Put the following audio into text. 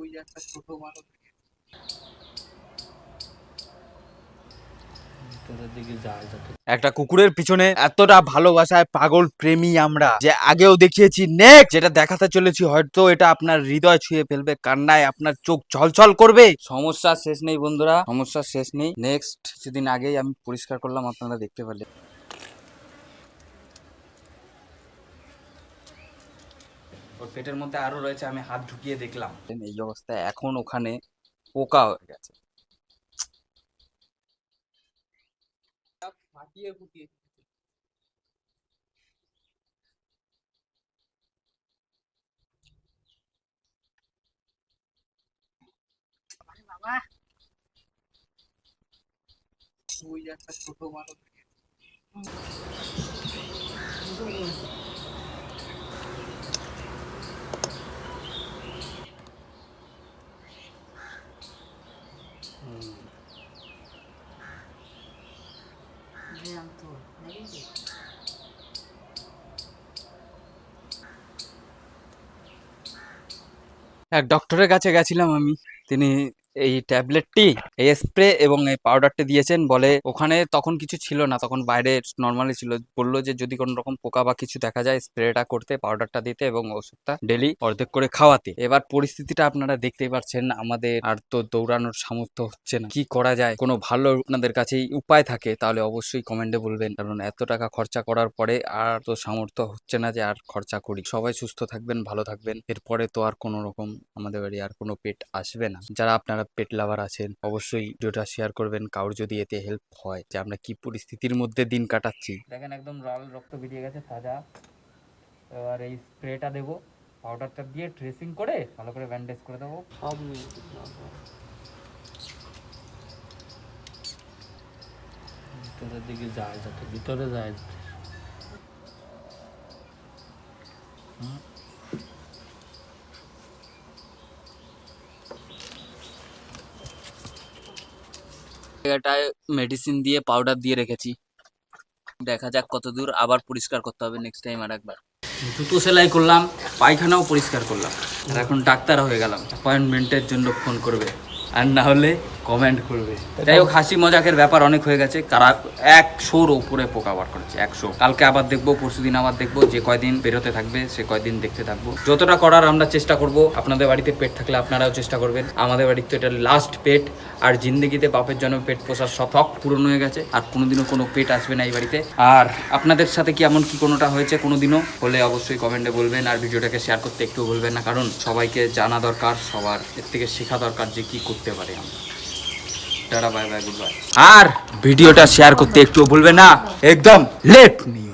ওই একটা ছোট মানুষ একটা কুকুরের পিছনে এতটা ভালোবাসায় পাগল প্রেমী আমরা যে আগেও দেখিয়েছি নেক্সট যেটা দেখাতে চলেছি, হয়তো এটা আপনার হৃদয় ছুঁয়ে ফেলবে, কান্নায় আপনার চোখ ছলছল করবে। সমস্যা শেষ নেই বন্ধুরা সমস্যা শেষ নেই। নেক্সট কিছুদিন আগেই আমি পরিষ্কার করলাম, আপনারা দেখতে পারলেন। ওর পেটের মধ্যে আরও রয়েছে আমি হাত ঢুকিয়ে দেখলাম। এই অবস্থায় এখন ওখানে পোকা হয়ে গেছে। ফাটিয়ে ফুটিয়ে ওই একটা ছোট মানুষ এক ডক্টরের কাছে গেছিলাম আমি। তিনি এই ট্যাবলেটটি এই স্প্রে এবং এই পাউডারটি দিয়েছেন বলে ওখানে তখন কিছু ছিল না, তখন বাইরে নর্মালি ছিল। বলল যে যদি কোনো রকম পোকা বা কিছু দেখা যায় স্প্রেটা করতে পাউডারটা দিতে এবং ওষুধটা ডেলি অর্ধেক করে খাওয়াতে। এবার পরিস্থিতিটা আপনারা দেখতেই পাচ্ছেন আমাদের আর তো দৌড়ানোর সামর্থ্য হচ্ছে না। কি করা যায়? কোনো ভালো আপনাদের কাছেই উপায় থাকে, তাহলে অবশ্যই কমেন্টে বলবেন। কারণ এত টাকা খরচা করার পরে আর তো সামর্থ্য হচ্ছে না যে আর খরচা করি। সবাই সুস্থ থাকবেন, ভালো থাকবেন। এরপরে তো আর কোনো রকম আমাদের বাড়ি আর কোনো পেট আসবে না। যারা আপনারা পেট লাভার আছেন অবশ্যই ভিডিওটা শেয়ার করবেন। কারোর যদি এতে হেল্প হয় যে আমরা কি পরিস্থিতির মধ্যে দিন কাটাচ্ছি। দেখেন একদম লাল রক্ত বেরিয়ে গেছে তাজা। এবার এই স্প্রেটা দেবো পাউডারটা দিয়ে ড্রেসিং করে ভালো করে ব্যান্ডেজ করে দেবো। সব ভিতরের দিকে যায় যাতে ভিতরে যায়। যাতে। জায়গাটায় মেডিসিন দিয়ে পাউডার দিয়ে রেখেছি। দেখা যাক কত দূর আবার পরিষ্কার করতে হবে নেক্সট টাইম আর একবার জুতো সেলাই করলাম, পায়খানাও পরিষ্কার করলাম। আর এখন ডাক্তার হয়ে গেলাম অ্যাপয়েন্টমেন্টের জন্য ফোন করবে। আর না হলে কমেন্ট করবে। যাই হোক হাসি মজাকের ব্যাপার অনেক হয়ে গেছে। কারা একশোর উপরে পোকা বার করেছে একশো কালকে আবার দেখব পরশুদিন আবার দেখব যে কয়দিন বেরোতে থাকবে সে কয়দিন দেখতে থাকব। যতটা করার আমরা চেষ্টা করব আপনাদের বাড়িতে পেট থাকলে আপনারাও চেষ্টা করবেন। আমাদের বাড়িতে তো এটা লাস্ট পেট আর জিন্দগিতে বাপের জন্য পেট পোষার শখ পূরণ হয়ে গেছে আর কোনোদিনও কোনো পেট আসবে না এই বাড়িতে। আর আপনাদের সাথে কি এমন কি কোনোটা হয়েছে কোনোদিনও হলে অবশ্যই কমেন্টে বলবেন আর ভিডিওটাকে শেয়ার করতে একটু বলবেন না কারণ সবাইকে জানা দরকার সবার এর থেকে শেখা দরকার যে কি করতে পারে আমরা। Tata, bye bye, goodbye. আর ভিডিওটা শেয়ার করতে একটু ভুলবে না। একদম লেট না